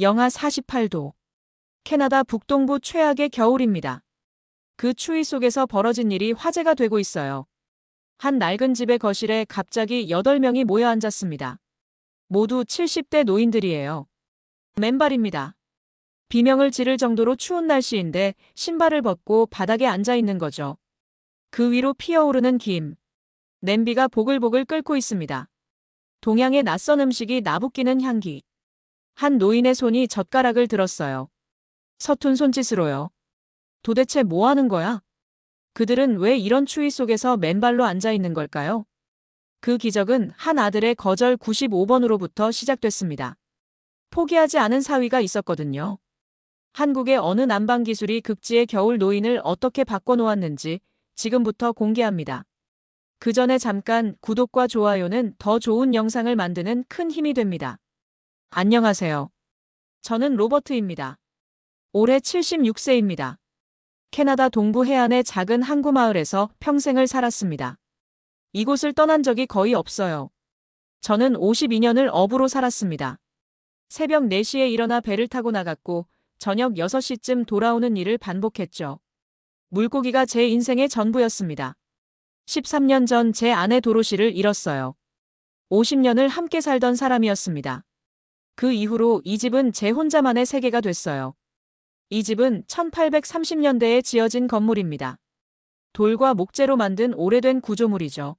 영하 48도. 캐나다 북동부 최악의 겨울입니다. 그 추위 속에서 벌어진 일이 화제가 되고 있어요. 한 낡은 집의 거실에 갑자기 8명이 모여 앉았습니다. 모두 70대 노인들이에요. 맨발입니다. 비명을 지를 정도로 추운 날씨인데 신발을 벗고 바닥에 앉아 있는 거죠. 그 위로 피어오르는 김. 냄비가 보글보글 끓고 있습니다. 동양의 낯선 음식이 나부끼는 향기. 한 노인의 손이 젓가락을 들었어요. 서툰 손짓으로요. 도대체 뭐 하는 거야? 그들은 왜 이런 추위 속에서 맨발로 앉아 있는 걸까요? 그 기적은 한 아들의 거절 95번으로부터 시작됐습니다. 포기하지 않은 사위가 있었거든요. 한국의 어느 난방 기술이 극지의 겨울 노인을 어떻게 바꿔놓았는지 지금부터 공개합니다. 그 전에 잠깐 구독과 좋아요는 더 좋은 영상을 만드는 큰 힘이 됩니다. 안녕하세요. 저는 로버트입니다. 올해 76세입니다. 캐나다 동부 해안의 작은 항구 마을에서 평생을 살았습니다. 이곳을 떠난 적이 거의 없어요. 저는 52년을 어부로 살았습니다. 새벽 4시에 일어나 배를 타고 나갔고 저녁 6시쯤 돌아오는 일을 반복했죠. 물고기가 제 인생의 전부였습니다. 13년 전 제 아내 도로시를 잃었어요. 50년을 함께 살던 사람이었습니다. 그 이후로 이 집은 제 혼자만의 세계가 됐어요. 이 집은 1830년대에 지어진 건물입니다. 돌과 목재로 만든 오래된 구조물이죠.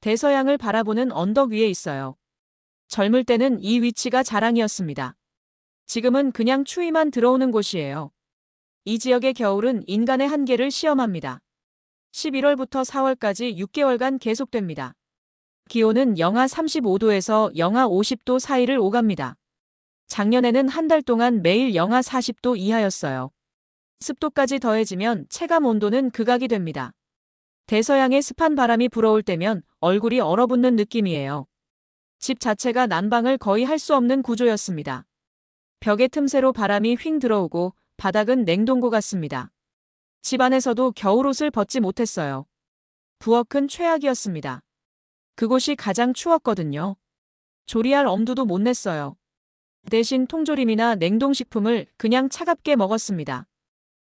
대서양을 바라보는 언덕 위에 있어요. 젊을 때는 이 위치가 자랑이었습니다. 지금은 그냥 추위만 들어오는 곳이에요. 이 지역의 겨울은 인간의 한계를 시험합니다. 11월부터 4월까지 6개월간 계속됩니다. 기온은 영하 35도에서 영하 50도 사이를 오갑니다. 작년에는 한 달 동안 매일 영하 40도 이하였어요. 습도까지 더해지면 체감 온도는 극악이 됩니다. 대서양의 습한 바람이 불어올 때면 얼굴이 얼어붙는 느낌이에요. 집 자체가 난방을 거의 할 수 없는 구조였습니다. 벽의 틈새로 바람이 휙 들어오고 바닥은 냉동고 같습니다. 집 안에서도 겨울옷을 벗지 못했어요. 부엌은 최악이었습니다. 그곳이 가장 추웠거든요. 조리할 엄두도 못 냈어요. 대신 통조림이나 냉동식품을 그냥 차갑게 먹었습니다.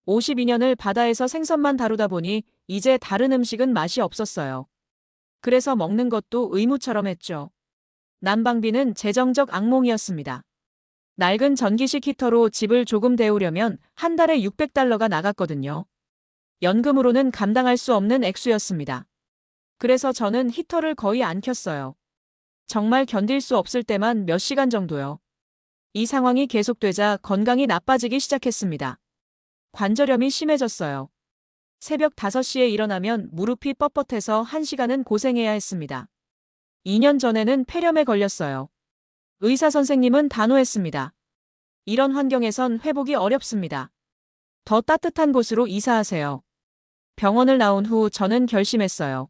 52년을 바다에서 생선만 다루다 보니 이제 다른 음식은 맛이 없었어요. 그래서 먹는 것도 의무처럼 했죠. 난방비는 재정적 악몽이었습니다. 낡은 전기식 히터로 집을 조금 데우려면 한 달에 600달러가 나갔거든요. 연금으로는 감당할 수 없는 액수였습니다. 그래서 저는 히터를 거의 안 켰어요. 정말 견딜 수 없을 때만 몇 시간 정도요. 이 상황이 계속되자 건강이 나빠지기 시작했습니다. 관절염이 심해졌어요. 새벽 5시에 일어나면 무릎이 뻣뻣해서 1시간은 고생해야 했습니다. 2년 전에는 폐렴에 걸렸어요. 의사 선생님은 단호했습니다. 이런 환경에선 회복이 어렵습니다. 더 따뜻한 곳으로 이사하세요. 병원을 나온 후 저는 결심했어요.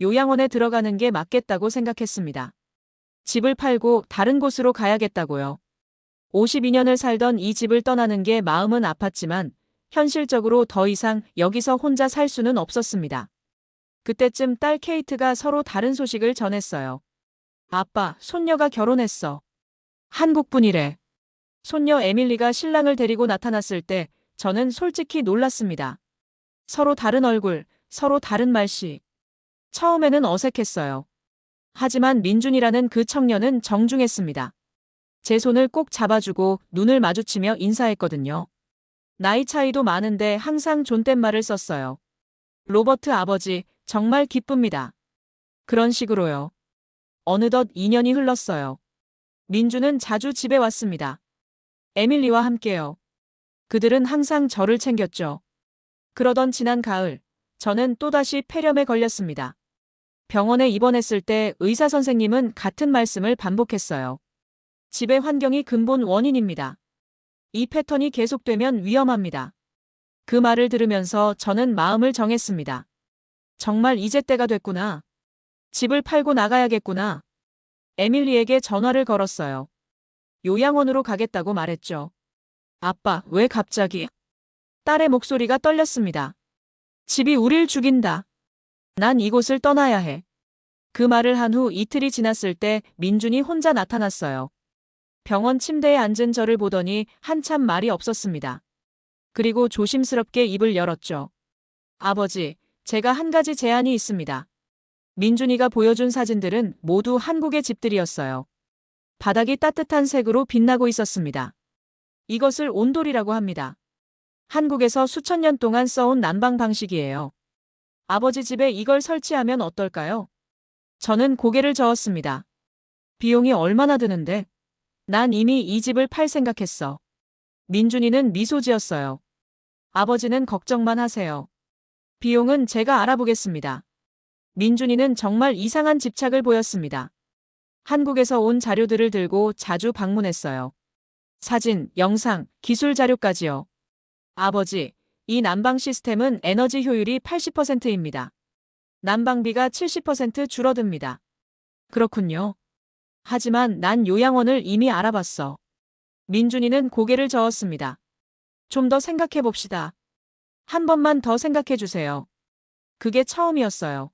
요양원에 들어가는 게 맞겠다고 생각했습니다. 집을 팔고 다른 곳으로 가야겠다고요. 52년을 살던 이 집을 떠나는 게 마음은 아팠지만 현실적으로 더 이상 여기서 혼자 살 수는 없었습니다. 그때쯤 딸 케이트가 서로 다른 소식을 전했어요. 아빠, 손녀가 결혼했어. 한국분이래. 손녀 에밀리가 신랑을 데리고 나타났을 때 저는 솔직히 놀랐습니다. 서로 다른 얼굴, 서로 다른 말씨. 처음에는 어색했어요. 하지만 민준이라는 그 청년은 정중했습니다. 제 손을 꼭 잡아주고 눈을 마주치며 인사했거든요. 나이 차이도 많은데 항상 존댓말을 썼어요. 로버트 아버지, 정말 기쁩니다. 그런 식으로요. 어느덧 2년이 흘렀어요. 민주는 자주 집에 왔습니다. 에밀리와 함께요. 그들은 항상 저를 챙겼죠. 그러던 지난 가을, 저는 또다시 폐렴에 걸렸습니다. 병원에 입원했을 때 의사 선생님은 같은 말씀을 반복했어요. 집의 환경이 근본 원인입니다. 이 패턴이 계속되면 위험합니다. 그 말을 들으면서 저는 마음을 정했습니다. 정말 이제 때가 됐구나. 집을 팔고 나가야겠구나. 에밀리에게 전화를 걸었어요. 요양원으로 가겠다고 말했죠. 아빠, 왜 갑자기? 딸의 목소리가 떨렸습니다. 집이 우릴 죽인다. 난 이곳을 떠나야 해. 그 말을 한 후 이틀이 지났을 때 민준이 혼자 나타났어요. 병원 침대에 앉은 저를 보더니 한참 말이 없었습니다. 그리고 조심스럽게 입을 열었죠. 아버지, 제가 한 가지 제안이 있습니다. 민준이가 보여준 사진들은 모두 한국의 집들이었어요. 바닥이 따뜻한 색으로 빛나고 있었습니다. 이것을 온돌이라고 합니다. 한국에서 수천 년 동안 써온 난방 방식이에요. 아버지 집에 이걸 설치하면 어떨까요? 저는 고개를 저었습니다. 비용이 얼마나 드는데? 난 이미 이 집을 팔 생각했어. 민준이는 미소 지었어요. 아버지는 걱정만 하세요. 비용은 제가 알아보겠습니다. 민준이는 정말 이상한 집착을 보였습니다. 한국에서 온 자료들을 들고 자주 방문했어요. 사진, 영상, 기술 자료까지요. 아버지, 이 난방 시스템은 에너지 효율이 80%입니다. 난방비가 70% 줄어듭니다. 그렇군요. 하지만 난 요양원을 이미 알아봤어. 민준이는 고개를 저었습니다. 좀 더 생각해 봅시다. 한 번만 더 생각해 주세요. 그게 처음이었어요.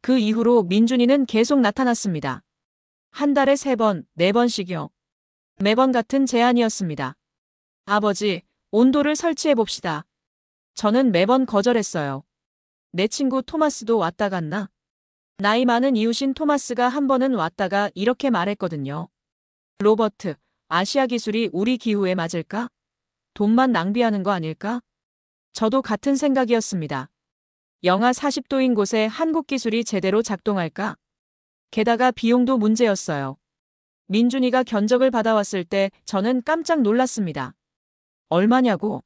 그 이후로 민준이는 계속 나타났습니다. 한 달에 세 번, 네 번씩이요. 매번 같은 제안이었습니다. 아버지, 온도를 설치해 봅시다. 저는 매번 거절했어요. 내 친구 토마스도 왔다 갔나? 나이 많은 이웃인 토마스가 한 번은 왔다가 이렇게 말했거든요. 로버트, 아시아 기술이 우리 기후에 맞을까? 돈만 낭비하는 거 아닐까? 저도 같은 생각이었습니다. 영하 40도인 곳에 한국 기술이 제대로 작동할까? 게다가 비용도 문제였어요. 민준이가 견적을 받아왔을 때 저는 깜짝 놀랐습니다. 얼마냐고?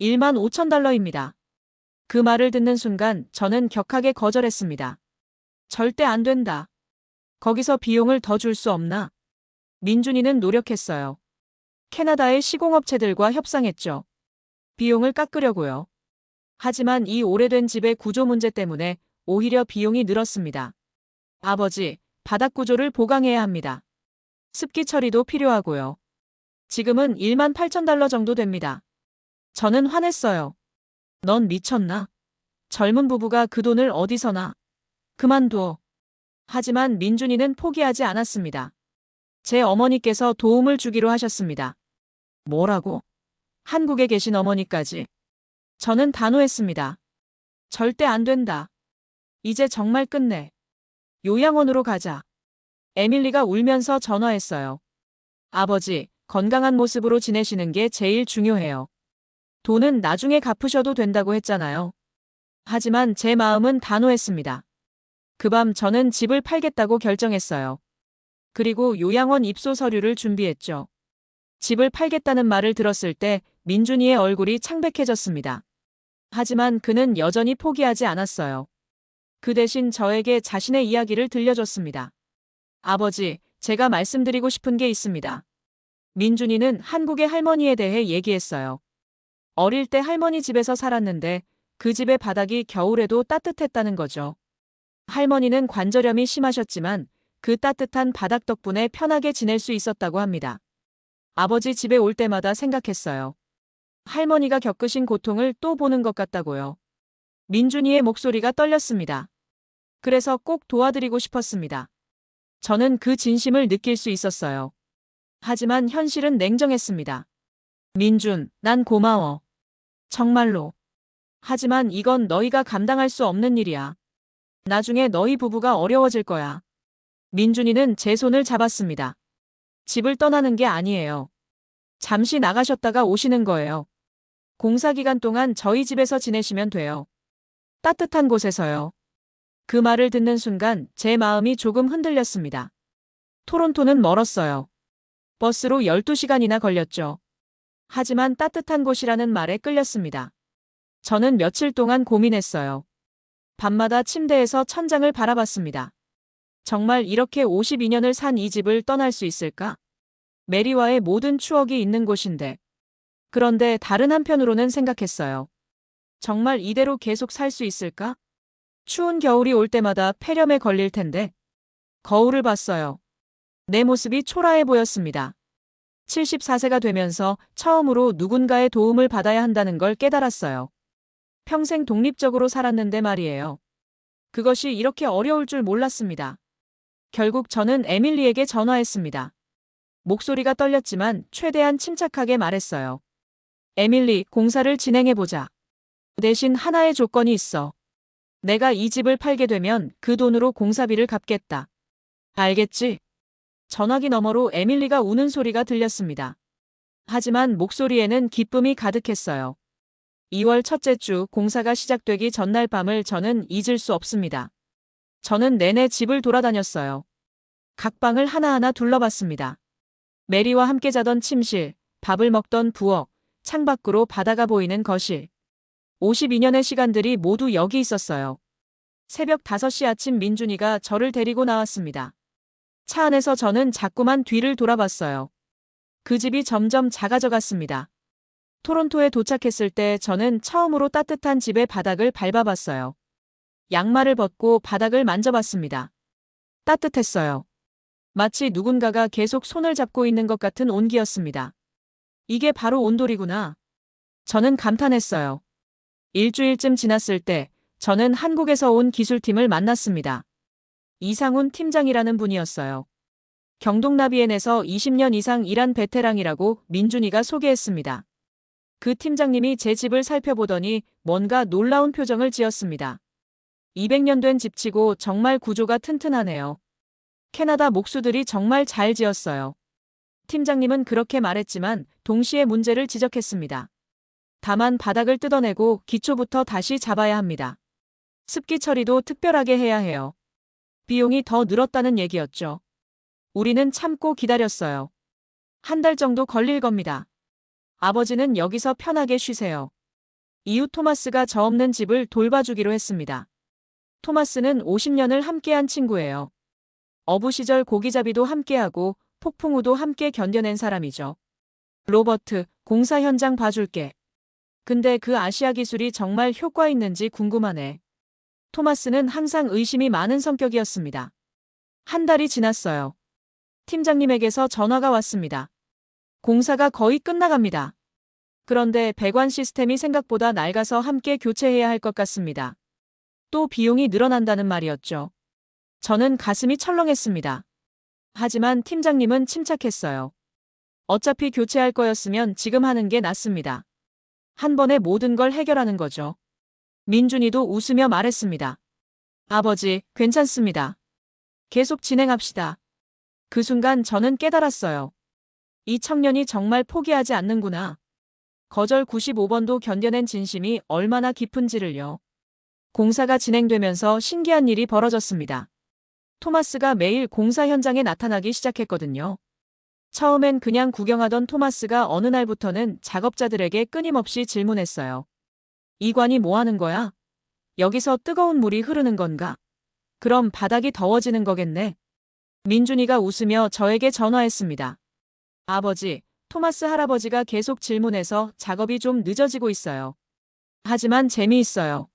1만 5천 달러입니다. 그 말을 듣는 순간 저는 격하게 거절했습니다. 절대 안 된다. 거기서 비용을 더 줄 수 없나? 민준이는 노력했어요. 캐나다의 시공업체들과 협상했죠. 비용을 깎으려고요. 하지만 이 오래된 집의 구조 문제 때문에 오히려 비용이 늘었습니다. 아버지, 바닥 구조를 보강해야 합니다. 습기 처리도 필요하고요. 지금은 1만 8천 달러 정도 됩니다. 저는 화냈어요. 넌 미쳤나? 젊은 부부가 그 돈을 어디서나? 그만둬. 하지만 민준이는 포기하지 않았습니다. 제 어머니께서 도움을 주기로 하셨습니다. 뭐라고? 한국에 계신 어머니까지. 저는 단호했습니다. 절대 안 된다. 이제 정말 끝내. 요양원으로 가자. 에밀리가 울면서 전화했어요. 아버지, 건강한 모습으로 지내시는 게 제일 중요해요. 돈은 나중에 갚으셔도 된다고 했잖아요. 하지만 제 마음은 단호했습니다. 그 밤 저는 집을 팔겠다고 결정했어요. 그리고 요양원 입소 서류를 준비했죠. 집을 팔겠다는 말을 들었을 때 민준이의 얼굴이 창백해졌습니다. 하지만 그는 여전히 포기하지 않았어요. 그 대신 저에게 자신의 이야기를 들려줬습니다. 아버지, 제가 말씀드리고 싶은 게 있습니다. 민준이는 한국의 할머니에 대해 얘기했어요. 어릴 때 할머니 집에서 살았는데 그 집의 바닥이 겨울에도 따뜻했다는 거죠. 할머니는 관절염이 심하셨지만 그 따뜻한 바닥 덕분에 편하게 지낼 수 있었다고 합니다. 아버지 집에 올 때마다 생각했어요. 할머니가 겪으신 고통을 또 보는 것 같다고요. 민준이의 목소리가 떨렸습니다. 그래서 꼭 도와드리고 싶었습니다. 저는 그 진심을 느낄 수 있었어요. 하지만 현실은 냉정했습니다. 민준, 난 고마워. 정말로. 하지만 이건 너희가 감당할 수 없는 일이야. 나중에 너희 부부가 어려워질 거야. 민준이는 제 손을 잡았습니다. 집을 떠나는 게 아니에요. 잠시 나가셨다가 오시는 거예요. 공사 기간 동안 저희 집에서 지내시면 돼요. 따뜻한 곳에서요. 그 말을 듣는 순간 제 마음이 조금 흔들렸습니다. 토론토는 멀었어요. 버스로 12시간이나 걸렸죠. 하지만 따뜻한 곳이라는 말에 끌렸습니다. 저는 며칠 동안 고민했어요. 밤마다 침대에서 천장을 바라봤습니다. 정말 이렇게 52년을 산 이 집을 떠날 수 있을까? 메리와의 모든 추억이 있는 곳인데. 그런데 다른 한편으로는 생각했어요. 정말 이대로 계속 살 수 있을까? 추운 겨울이 올 때마다 폐렴에 걸릴 텐데. 거울을 봤어요. 내 모습이 초라해 보였습니다. 74세가 되면서 처음으로 누군가의 도움을 받아야 한다는 걸 깨달았어요. 평생 독립적으로 살았는데 말이에요. 그것이 이렇게 어려울 줄 몰랐습니다. 결국 저는 에밀리에게 전화했습니다. 목소리가 떨렸지만 최대한 침착하게 말했어요. 에밀리, 공사를 진행해보자. 대신 하나의 조건이 있어. 내가 이 집을 팔게 되면 그 돈으로 공사비를 갚겠다. 알겠지? 전화기 너머로 에밀리가 우는 소리가 들렸습니다. 하지만 목소리에는 기쁨이 가득했어요. 2월 첫째 주 공사가 시작되기 전날 밤을 저는 잊을 수 없습니다. 저는 내내 집을 돌아다녔어요. 각 방을 하나하나 둘러봤습니다. 메리와 함께 자던 침실, 밥을 먹던 부엌, 창밖으로 바다가 보이는 거실. 52년의 시간들이 모두 여기 있었어요. 새벽 5시 아침 민준이가 저를 데리고 나왔습니다. 차 안에서 저는 자꾸만 뒤를 돌아봤어요. 그 집이 점점 작아져 갔습니다. 토론토에 도착했을 때 저는 처음으로 따뜻한 집의 바닥을 밟아봤어요. 양말을 벗고 바닥을 만져봤습니다. 따뜻했어요. 마치 누군가가 계속 손을 잡고 있는 것 같은 온기였습니다. 이게 바로 온돌이구나. 저는 감탄했어요. 일주일쯤 지났을 때 저는 한국에서 온 기술팀을 만났습니다. 이상훈 팀장이라는 분이었어요. 경동나비엔에서 20년 이상 일한 베테랑이라고 민준이가 소개했습니다. 그 팀장님이 제 집을 살펴보더니 뭔가 놀라운 표정을 지었습니다. 200년 된 집치고 정말 구조가 튼튼하네요. 캐나다 목수들이 정말 잘 지었어요. 팀장님은 그렇게 말했지만 동시에 문제를 지적했습니다. 다만 바닥을 뜯어내고 기초부터 다시 잡아야 합니다. 습기 처리도 특별하게 해야 해요. 비용이 더 늘었다는 얘기였죠. 우리는 참고 기다렸어요. 한 달 정도 걸릴 겁니다. 아버지는 여기서 편하게 쉬세요. 이후 토마스가 저 없는 집을 돌봐주기로 했습니다. 토마스는 50년을 함께한 친구예요. 어부 시절 고기잡이도 함께하고 폭풍 우도 함께 견뎌낸 사람이죠. 로버트, 공사 현장 봐줄게. 근데 그 아시아 기술이 정말 효과 있는지 궁금하네. 토마스는 항상 의심이 많은 성격이었습니다. 한 달이 지났어요. 팀장님에게서 전화가 왔습니다. 공사가 거의 끝나갑니다. 그런데 배관 시스템이 생각보다 낡아서 함께 교체해야 할 것 같습니다. 또 비용이 늘어난다는 말이었죠. 저는 가슴이 철렁했습니다. 하지만 팀장님은 침착했어요. 어차피 교체할 거였으면 지금 하는 게 낫습니다. 한 번에 모든 걸 해결하는 거죠. 민준이도 웃으며 말했습니다. 아버지, 괜찮습니다. 계속 진행합시다. 그 순간 저는 깨달았어요. 이 청년이 정말 포기하지 않는구나. 거절 95번도 견뎌낸 진심이 얼마나 깊은지를요. 공사가 진행되면서 신기한 일이 벌어졌습니다. 토마스가 매일 공사 현장에 나타나기 시작했거든요. 처음엔 그냥 구경하던 토마스가 어느 날부터는 작업자들에게 끊임없이 질문했어요. 이관이 뭐 하는 거야? 여기서 뜨거운 물이 흐르는 건가? 그럼 바닥이 더워지는 거겠네. 민준이가 웃으며 저에게 전화했습니다. 아버지, 토마스 할아버지가 계속 질문해서 작업이 좀 늦어지고 있어요. 하지만 재미있어요.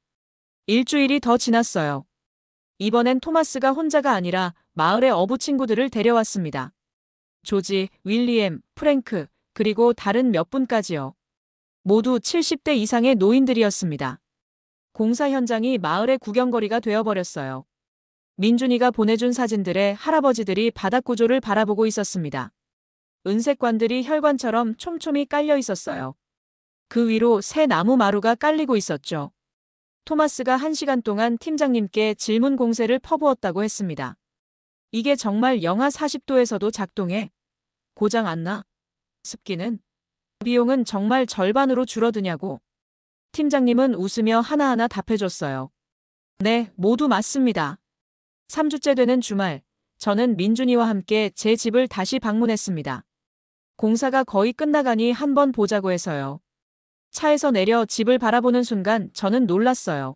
일주일이 더 지났어요. 이번엔 토마스가 혼자가 아니라 마을의 어부 친구들을 데려왔습니다. 조지, 윌리엠, 프랭크, 그리고 다른 몇 분까지요. 모두 70대 이상의 노인들이었습니다. 공사 현장이 마을의 구경거리가 되어버렸어요. 민준이가 보내준 사진들에 할아버지들이 바닥 구조를 바라보고 있었습니다. 은색관들이 혈관처럼 촘촘히 깔려 있었어요. 그 위로 새 나무 마루가 깔리고 있었죠. 토마스가 한 시간 동안 팀장님께 질문 공세를 퍼부었다고 했습니다. 이게 정말 영하 40도에서도 작동해. 고장 안 나? 습기는? 비용은 정말 절반으로 줄어드냐고. 팀장님은 웃으며 하나하나 답해줬어요. 네, 모두 맞습니다. 3주째 되는 주말, 저는 민준이와 함께 제 집을 다시 방문했습니다. 공사가 거의 끝나가니 한번 보자고 해서요. 차에서 내려 집을 바라보는 순간 저는 놀랐어요.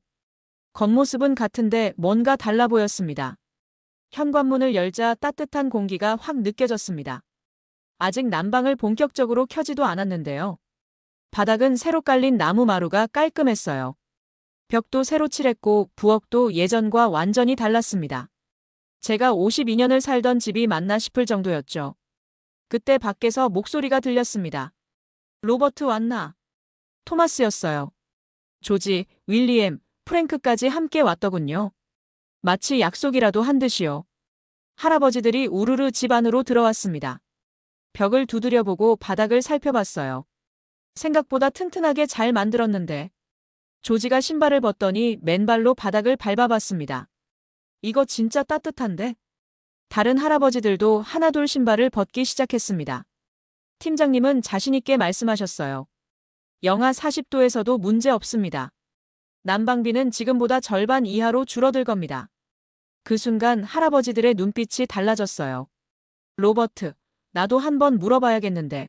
겉모습은 같은데 뭔가 달라 보였습니다. 현관문을 열자 따뜻한 공기가 확 느껴졌습니다. 아직 난방을 본격적으로 켜지도 않았는데요. 바닥은 새로 깔린 나무 마루가 깔끔했어요. 벽도 새로 칠했고 부엌도 예전과 완전히 달랐습니다. 제가 52년을 살던 집이 맞나 싶을 정도였죠. 그때 밖에서 목소리가 들렸습니다. 로버트 왔나? 토마스였어요. 조지, 윌리엠, 프랭크까지 함께 왔더군요. 마치 약속이라도 한 듯이요. 할아버지들이 우르르 집 안으로 들어왔습니다. 벽을 두드려보고 바닥을 살펴봤어요. 생각보다 튼튼하게 잘 만들었는데 조지가 신발을 벗더니 맨발로 바닥을 밟아봤습니다. 이거 진짜 따뜻한데? 다른 할아버지들도 하나둘 신발을 벗기 시작했습니다. 팀장님은 자신있게 말씀하셨어요. 영하 40도에서도 문제 없습니다. 난방비는 지금보다 절반 이하로 줄어들 겁니다. 그 순간 할아버지들의 눈빛이 달라졌어요. 로버트, 나도 한번 물어봐야겠는데.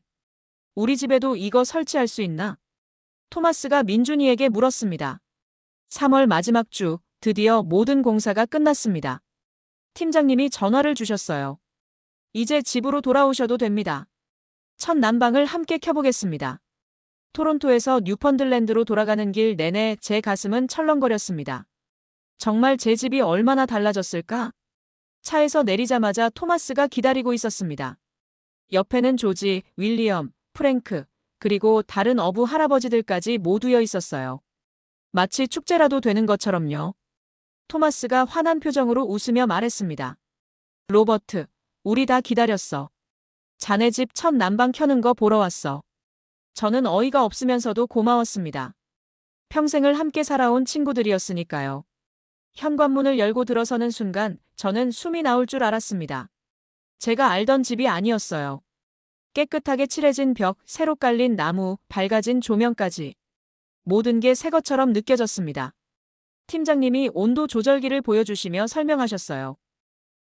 우리 집에도 이거 설치할 수 있나? 토마스가 민준이에게 물었습니다. 3월 마지막 주, 드디어 모든 공사가 끝났습니다. 팀장님이 전화를 주셨어요. 이제 집으로 돌아오셔도 됩니다. 첫 난방을 함께 켜보겠습니다. 토론토에서 뉴펀들랜드로 돌아가는 길 내내 제 가슴은 철렁거렸습니다. 정말 제 집이 얼마나 달라졌을까? 차에서 내리자마자 토마스가 기다리고 있었습니다. 옆에는 조지, 윌리엄, 프랭크, 그리고 다른 어부 할아버지들까지 모두여 있었어요. 마치 축제라도 되는 것처럼요. 토마스가 환한 표정으로 웃으며 말했습니다. 로버트, 우리 다 기다렸어. 자네 집 첫 난방 켜는 거 보러 왔어. 저는 어이가 없으면서도 고마웠습니다. 평생을 함께 살아온 친구들이었으니까요. 현관문을 열고 들어서는 순간 저는 숨이 나올 줄 알았습니다. 제가 알던 집이 아니었어요. 깨끗하게 칠해진 벽, 새로 깔린 나무, 밝아진 조명까지. 모든 게 새 것처럼 느껴졌습니다. 팀장님이 온도 조절기를 보여주시며 설명하셨어요.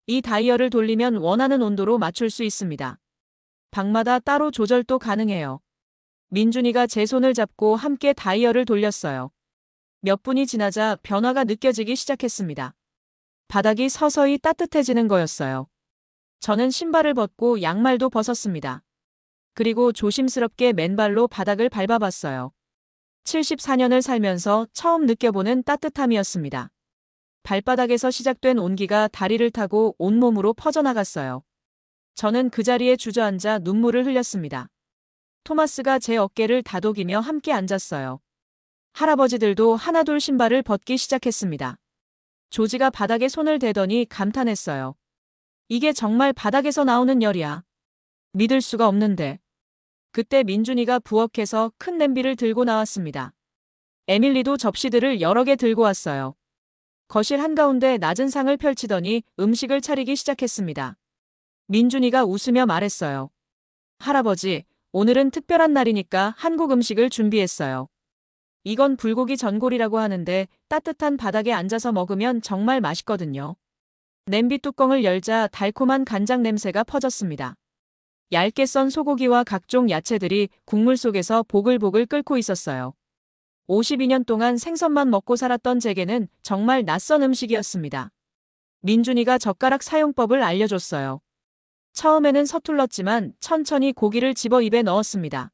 이 다이얼을 돌리면 원하는 온도로 맞출 수 있습니다. 방마다 따로 조절도 가능해요. 민준이가 제 손을 잡고 함께 다이얼을 돌렸어요. 몇 분이 지나자 변화가 느껴지기 시작했습니다. 바닥이 서서히 따뜻해지는 거였어요. 저는 신발을 벗고 양말도 벗었습니다. 그리고 조심스럽게 맨발로 바닥을 밟아봤어요. 74년을 살면서 처음 느껴보는 따뜻함이었습니다. 발바닥에서 시작된 온기가 다리를 타고 온몸으로 퍼져나갔어요. 저는 그 자리에 주저앉아 눈물을 흘렸습니다. 토마스가 제 어깨를 다독이며 함께 앉았어요. 할아버지들도 하나둘 신발을 벗기 시작했습니다. 조지가 바닥에 손을 대더니 감탄했어요. 이게 정말 바닥에서 나오는 열이야. 믿을 수가 없는데. 그때 민준이가 부엌에서 큰 냄비를 들고 나왔습니다. 에밀리도 접시들을 여러 개 들고 왔어요. 거실 한가운데 낮은 상을 펼치더니 음식을 차리기 시작했습니다. 민준이가 웃으며 말했어요. 할아버지, 오늘은 특별한 날이니까 한국 음식을 준비했어요. 이건 불고기 전골이라고 하는데 따뜻한 바닥에 앉아서 먹으면 정말 맛있거든요. 냄비 뚜껑을 열자 달콤한 간장 냄새가 퍼졌습니다. 얇게 썬 소고기와 각종 야채들이 국물 속에서 보글보글 끓고 있었어요. 52년 동안 생선만 먹고 살았던 제게는 정말 낯선 음식이었습니다. 민준이가 젓가락 사용법을 알려줬어요. 처음에는 서툴렀지만 천천히 고기를 집어 입에 넣었습니다.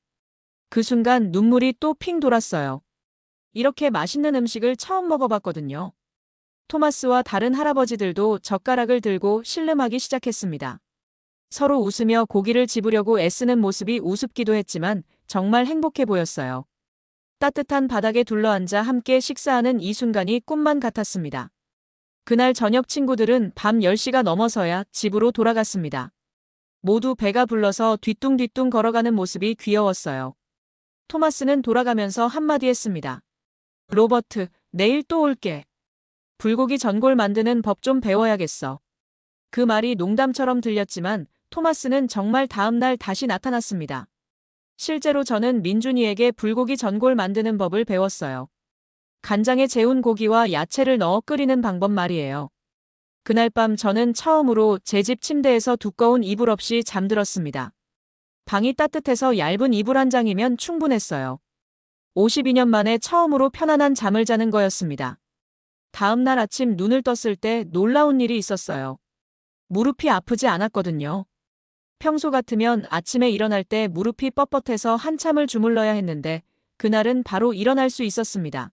그 순간 눈물이 또 핑 돌았어요. 이렇게 맛있는 음식을 처음 먹어봤거든요. 토마스와 다른 할아버지들도 젓가락을 들고 신름하기 시작했습니다. 서로 웃으며 고기를 집으려고 애쓰는 모습이 우습기도 했지만 정말 행복해 보였어요. 따뜻한 바닥에 둘러앉아 함께 식사하는 이 순간이 꿈만 같았습니다. 그날 저녁 친구들은 밤 10시가 넘어서야 집으로 돌아갔습니다. 모두 배가 불러서 뒤뚱뒤뚱 걸어가는 모습이 귀여웠어요. 토마스는 돌아가면서 한마디 했습니다. 로버트, 내일 또 올게. 불고기 전골 만드는 법 좀 배워야겠어. 그 말이 농담처럼 들렸지만 토마스는 정말 다음날 다시 나타났습니다. 실제로 저는 민준이에게 불고기 전골 만드는 법을 배웠어요. 간장에 재운 고기와 야채를 넣어 끓이는 방법 말이에요. 그날 밤 저는 처음으로 제 집 침대에서 두꺼운 이불 없이 잠들었습니다. 방이 따뜻해서 얇은 이불 한 장이면 충분했어요. 52년 만에 처음으로 편안한 잠을 자는 거였습니다. 다음 날 아침 눈을 떴을 때 놀라운 일이 있었어요. 무릎이 아프지 않았거든요. 평소 같으면 아침에 일어날 때 무릎이 뻣뻣해서 한참을 주물러야 했는데 그날은 바로 일어날 수 있었습니다.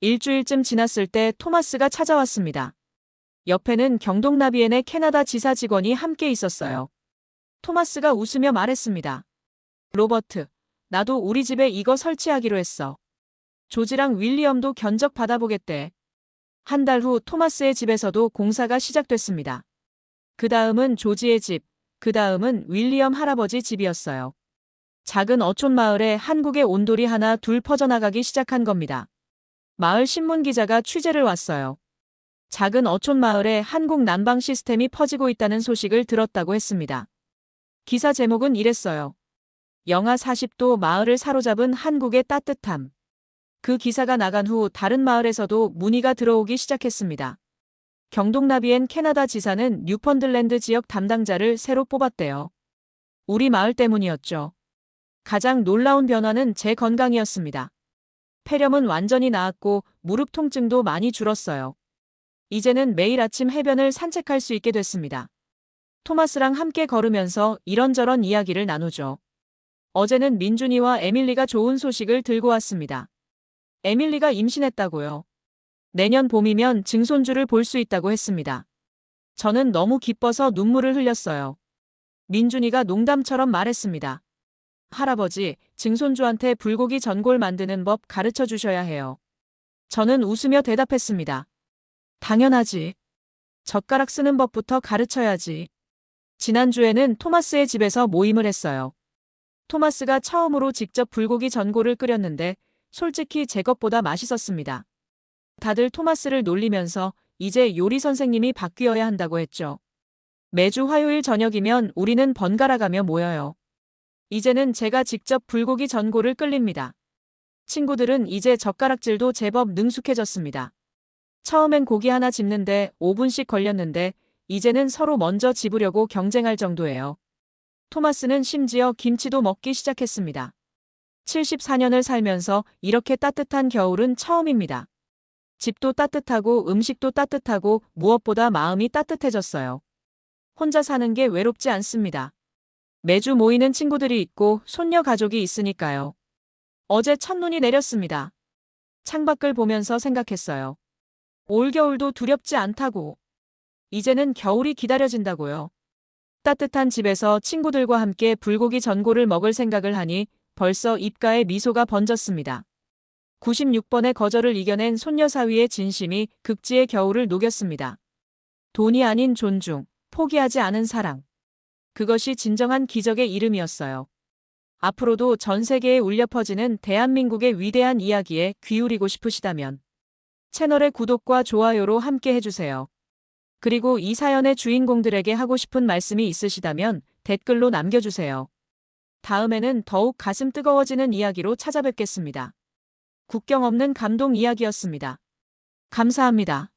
일주일쯤 지났을 때 토마스가 찾아왔습니다. 옆에는 경동나비엔의 캐나다 지사 직원이 함께 있었어요. 토마스가 웃으며 말했습니다. 로버트, 나도 우리 집에 이거 설치하기로 했어. 조지랑 윌리엄도 견적 받아보겠대. 한 달 후 토마스의 집에서도 공사가 시작됐습니다. 그 다음은 조지의 집, 그 다음은 윌리엄 할아버지 집이었어요. 작은 어촌 마을에 한국의 온돌이 하나 둘 퍼져나가기 시작한 겁니다. 마을 신문 기자가 취재를 왔어요. 작은 어촌 마을에 한국 난방 시스템이 퍼지고 있다는 소식을 들었다고 했습니다. 기사 제목은 이랬어요. 영하 40도 마을을 사로잡은 한국의 따뜻함. 그 기사가 나간 후 다른 마을에서도 문의가 들어오기 시작했습니다. 경동나비엔 캐나다 지사는 뉴펀들랜드 지역 담당자를 새로 뽑았대요. 우리 마을 때문이었죠. 가장 놀라운 변화는 제 건강이었습니다. 폐렴은 완전히 나았고 무릎 통증도 많이 줄었어요. 이제는 매일 아침 해변을 산책할 수 있게 됐습니다. 토마스랑 함께 걸으면서 이런저런 이야기를 나누죠. 어제는 민준이와 에밀리가 좋은 소식을 들고 왔습니다. 에밀리가 임신했다고요. 내년 봄이면 증손주를 볼 수 있다고 했습니다. 저는 너무 기뻐서 눈물을 흘렸어요. 민준이가 농담처럼 말했습니다. 할아버지, 증손주한테 불고기 전골 만드는 법 가르쳐 주셔야 해요. 저는 웃으며 대답했습니다. 당연하지. 젓가락 쓰는 법부터 가르쳐야지. 지난주에는 토마스의 집에서 모임을 했어요. 토마스가 처음으로 직접 불고기 전골을 끓였는데 솔직히 제 것보다 맛있었습니다. 다들 토마스를 놀리면서 이제 요리 선생님이 바뀌어야 한다고 했죠. 매주 화요일 저녁이면 우리는 번갈아 가며 모여요. 이제는 제가 직접 불고기 전골을 끓립니다. 친구들은 이제 젓가락질도 제법 능숙해졌습니다. 처음엔 고기 하나 집는데 5분씩 걸렸는데 이제는 서로 먼저 집으려고 경쟁할 정도예요. 토마스는 심지어 김치도 먹기 시작했습니다. 74년을 살면서 이렇게 따뜻한 겨울은 처음입니다. 집도 따뜻하고 음식도 따뜻하고 무엇보다 마음이 따뜻해졌어요. 혼자 사는 게 외롭지 않습니다. 매주 모이는 친구들이 있고 손녀 가족이 있으니까요. 어제 첫눈이 내렸습니다. 창밖을 보면서 생각했어요. 올겨울도 두렵지 않다고. 이제는 겨울이 기다려진다고요. 따뜻한 집에서 친구들과 함께 불고기 전골을 먹을 생각을 하니 벌써 입가에 미소가 번졌습니다. 96번의 거절을 이겨낸 손녀 사위의 진심이 극지의 겨울을 녹였습니다. 돈이 아닌 존중, 포기하지 않은 사랑. 그것이 진정한 기적의 이름이었어요. 앞으로도 전 세계에 울려 퍼지는 대한민국의 위대한 이야기에 귀울이고 싶으시다면 채널의 구독과 좋아요로 함께 해주세요. 그리고 이 사연의 주인공들에게 하고 싶은 말씀이 있으시다면 댓글로 남겨주세요. 다음에는 더욱 가슴 뜨거워지는 이야기로 찾아뵙겠습니다. 국경 없는 감동 이야기였습니다. 감사합니다.